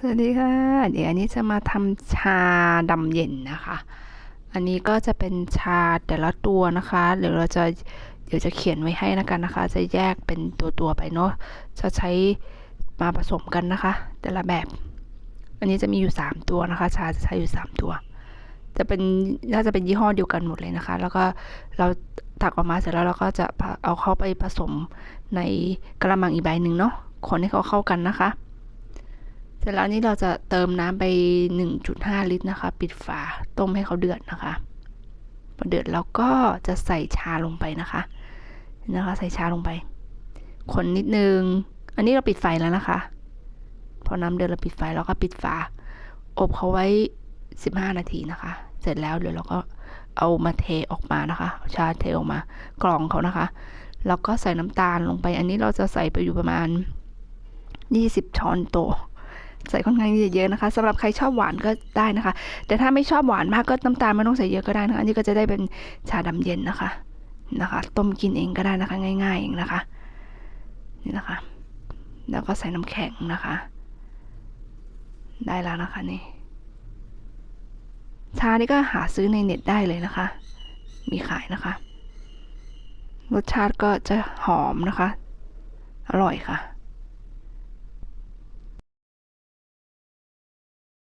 สวัสดีค่ะ เดี๋ยวอันนี้จะมาทำชาดำเย็นนะคะ อันนี้ก็จะเป็นชาแต่ละตัวนะคะเดี๋ยวเราจะเดี๋ยวจะเขียนไว้ให้นะกันนะคะ จะแยกเป็นตัวตัวๆไปเนาะจะใช้มาผสมกันนะคะ แต่ละแบบ อันนี้จะมีอยู่ 3 ตัวนะคะ ชาจะใช้อยู่ 3 ตัว จะเป็นน่าจะเป็นยี่ห้อเดียวกันหมดเลยนะคะ แล้วก็เราตักออกมาเสร็จแล้วเราก็จะเอาเข้าไปผสมในกระมังอีกใบหนึ่งเนาะคนให้เขาเข้ากันนะคะ ร็จแล้วนี่เราจะเติมน้ำไป 1.5 ลิตรนะคะ ปิดฝาต้มให้เขาเดือดนะคะพอเดือดเราก็จะใส่ชาลงไปนะคะนะคะ ใส่ชาลงไป คนนิดนึง อันนี้เราปิดไฟแล้วนะคะ พอน้ำเดือดเราปิดไฟแล้วก็ปิดฝา อบเขาไว้ 15 นาทีนะคะ เสร็จแล้วเดี๋ยวเราก็เอามาเทออกมานะคะเอาชาเทออกมากรองเขานะคะ แล้วก็ใส่น้ำตาลลงไป อันนี้เราจะใส่ไปอยู่ประมาณ 20 ช้อนโต๊ะ ใส่ค่อนข้างเยอะนะคะสำหรับใครชอบหวานก็ได้นะคะ แต่ถ้าไม่ชอบหวานมากก็น้ำตาลไม่ต้องใส่เยอะก็ได้นะคะอันนี้ก็จะได้เป็นชาดำเย็นนะคะนะคะ ต้มกินเองก็ได้นะคะ ง่ายๆเองนะคะนี่นะคะ แล้วก็ใส่น้ำแข็งนะคะ ได้แล้วนะคะนี่ชานี่ก็หาซื้อในเน็ตได้เลยนะคะ มีขายนะคะ รสชาติก็จะหอมนะคะ อร่อยค่ะ